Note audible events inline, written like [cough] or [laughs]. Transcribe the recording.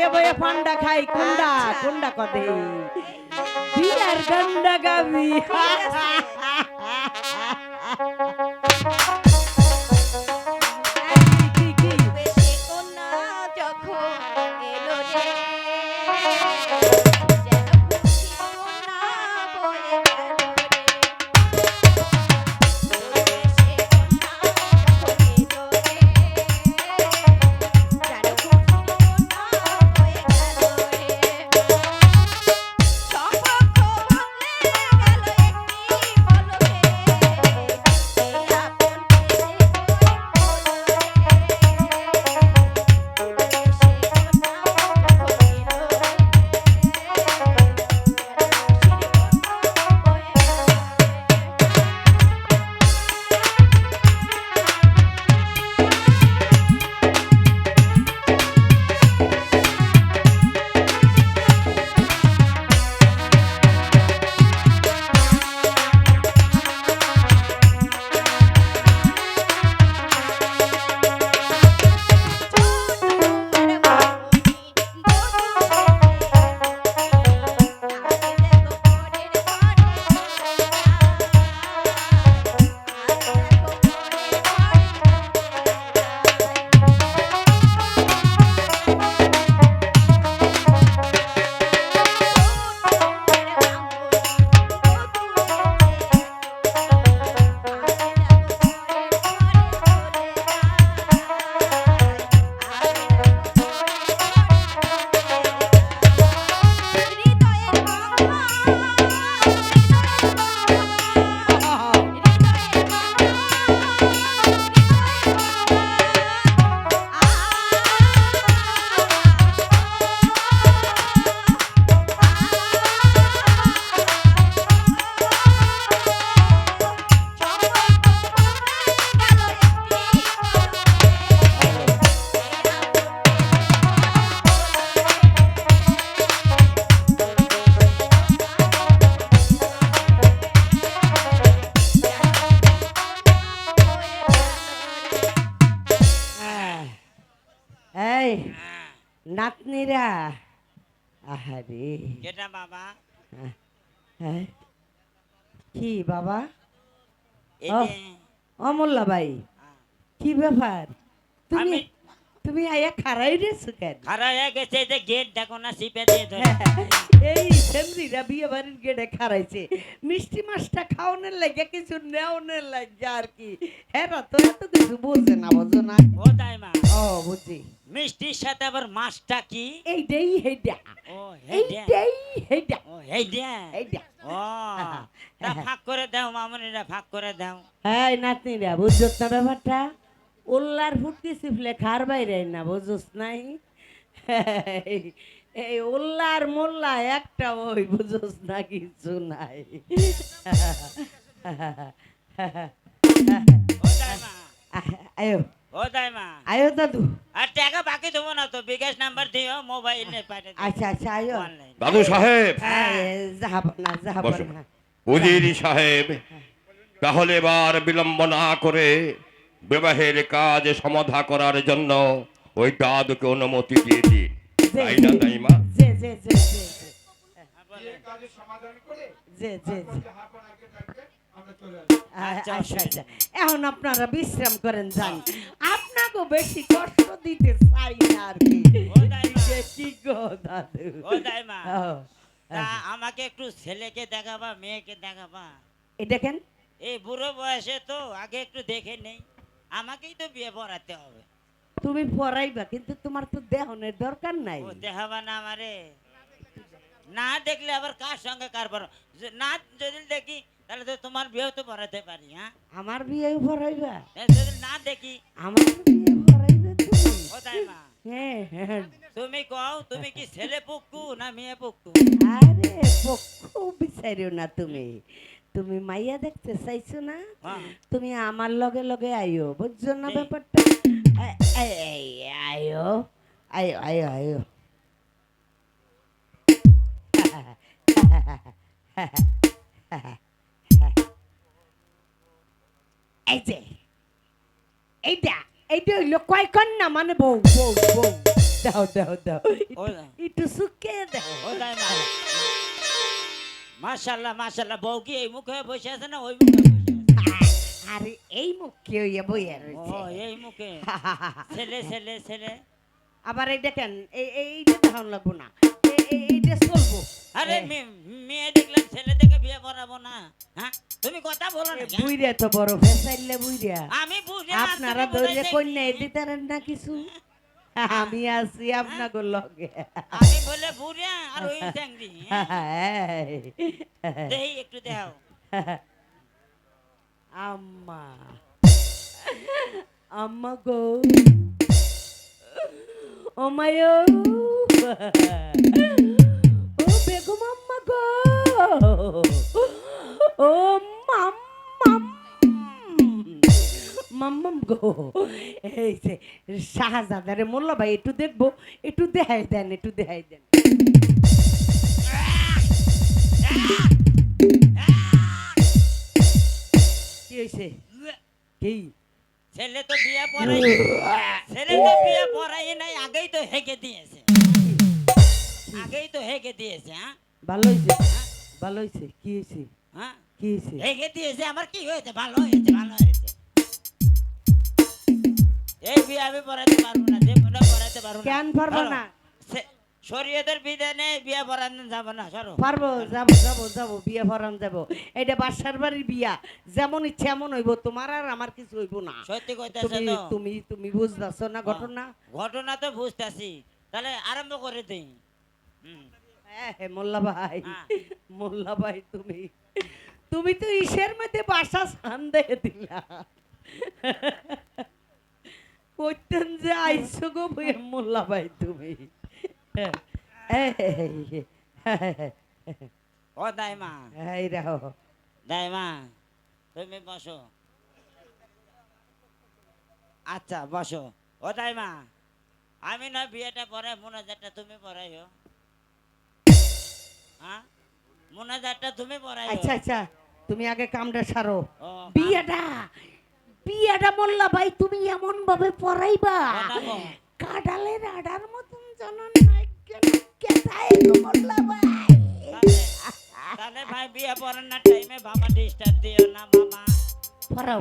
বয়ে বয়ে ফান্ডা খাই কুন্ডা আচ্ছা। কুন্ডা কদে। বিয়ার গন্ডা গাবি। নাতনিরা আহারে কেটা বাবা কি বাবা অমূল্লা ভাই কি ব্যাপার তুমি তুমি আয়া খারাই রেছো কেন খারাপ হয়ে গেছে যে গেট দেখো না সিপে দিয়ে ধরে এই সেমরিরা বিয়ে বাড়ির গেটে খারাইছে মিষ্টি মাছটা খাওয়ানোর লাগে কিছু নেওয়ানোর লাগে আর কি হ্যাঁ তো এত কিছু বোঝে না বোঝো না ও তাই মা ও বুঝি মিষ্টির সাথে আবার মাছটা কি এইটাই হেইডা ও হেডা এইটাই হেইডা ও হেডা এইডা ও তা ভাগ করে দাও মামুনিরা ভাগ করে দাও হ্যাঁ নাতনিরা বুঝছ না ব্যাপারটা উল্লার ফুটকি সিফলে খার বাইরে না বুঝছ নাই এই- উল্লার মোল্লা একটা ওই বুঝছ না কিছু নাই। ও তাই মা আয়ো। ও তাই মা আয়ো দাদু। আর টাকা বাকি দেবো না তো বিকাশ নাম্বার দিও মোবাইল নে পাঠিয়ে আচ্ছা আচ্ছা আয়ো। দাদু সাহেব। যাহাব না যাহাব না। উজিরি সাহেব তাহলে এবার বিলম্ব না করে বিবাহের কাজ সমাধা করার জন্য ওই দাদুকে অনুমতি দিয়ে দিন। তাই না তাই মা আচ্ছা, আচ্ছা আচ্ছা এখন আপনারা বিশ্রাম করেন যান। আপনাকে বেশি কষ্ট দিতে চাই না আর কি। গো দাদু। ও আমাকে একটু ছেলেকে দেখাবা মেয়েকে দেখাবা? এই দেখেন। এই বুড়ো বয়সে তো আগে একটু দেখে নেই। আমাকেই তো বিয়ে পড়াতে হবে। তুমি পড়াইবা কিন্তু তোমার তো দেহনের দরকার নাই। ও দেখাবা না আমারে। না দেখলে আবার কার সঙ্গে কার বড় না যদি দেখি তাহলে তো তোমার বিয়েও তো পড়াতে পারি হ্যাঁ? আমার বিয়ে পড়াইবা? এ যদি না দেখি। আমার বিয়ে পড়াইবে তুমি? ও তাই মা। হ্যাঁ হ্যাঁ। তুমি কও তুমি কি ছেলে না মেয়ে আরে বিচারিও না তুমি। তুমি মাইয়া দেখতে চাইছো না? হ্যাঁ। তুমি আমার লগে লগে আইও বুঝছ না ব্যাপারটা? আইও আইও আইও আইও এই যে এইটা এইটা হইল কয় কন্যা মানে বউ বউ বউ দাও দাও দাও একটু- সুকে দাও মাশাল্লাহ মাশাল্লাহ বউ কি এই মুখে বসে আছে না ওই মুখে বসে আছে আরে এই মুখ কে হইয়া বইয়া ও এই মুখে। [laughs] ছেলে ছেলে ছেলে। আবার এইটা কেন এই এই- এইটা দেখান লাগবো না। এই- এই- এইটা চলবো আরে মে- মেয়ে দেখলাম ছেলে দেখে বিয়ে করাবো না। হ্যাঁ? তুমি কথা বলো না? বুইরা তো বড় ফেসাইলে বুইরা আমি বুঝি আপনারা তুমি বোধহয় ধরে দেখি। কন্যা দিতারেন না কিছু? আমি আছি আপনাকে লগে। আমি বলে বুড়িয়া আর ওই ট্যাংরি দেই একটু দেখাও। আম্মা আম্মা গো ও মায়ো ও বেগম আম্মা গো ও মাম্মাম মাম্মাম গো এই যে শাহজাদারে মোল্লা ভাই একটু দেখব একটু দেখাই দেন একটু দেখাই দেন কি হয়েছে কি? ছেলে তো বিয়ে পড়াই ছেলে তো বিয়ে পড়াই নাই আগেই তো হেগে দিয়েছে। আগেই তো হেগে দিয়েছে হ্যাঁ? ভালো হয়েছে ভালো হয়েছে কি হয়েছে হ্যাঁ? কি হয়েছে হেগে দিয়েছে আমার কি হয়েছে? ভালো হয়েছে ভালো হয়েছে। এই বিয়ে আমি পড়াতে পারব না যে পড়াতে পারব না। কেন পারব না? শরীয়তের বিধানে বিয়ে পড়ানো যাবে না সরো। পারব যাব যাব যাব বিয়ে ভরান যাব। এটা বাসার বাড়ির বিয়া। যেমন ইচ্ছে এমন হইব তোমার আর আমার কিছু হইব না। সত্যি কইতাছে তুমি তো। তুমি তুমি বুঝতেছো না ঘটনা? ঘটনা তো বুঝতেছি। তাহলে আরম্ভ করে দেই। হ্যাঁ হ্যাঁ, মোল্লা ভাই। হ্যাঁ। মোল্লা ভাই তুমি তুমি তো ইসের মধ্যে বাসা সান্দে দিলা। কইতেন যে আইসো গো মোল্লা ভাই তুমি। [laughs] ও দাইমা। এই দাইমা তুমি বসো। আচ্ছা বসো। ও দাইমা আমি না বিয়েটা পরে মোনাজারটা তুমি পড়াইও হ্যাঁ? মোনাজারটা তুমি পড়াইও আচ্ছা আচ্ছা তুমি আগে কামটা সারো। বিয়েটা বিয়েটা মোল্লা ভাই তুমি এমন ভাবে পড়াইবা। কাডালের আডার মতন জানান নাই কেন কেতায় গো মোল্লা ভাই তাহলে ভাই বিয়ে পড়ানোর টাইমে বাবা ডিস্টার্ব দিও না মামা পড়াও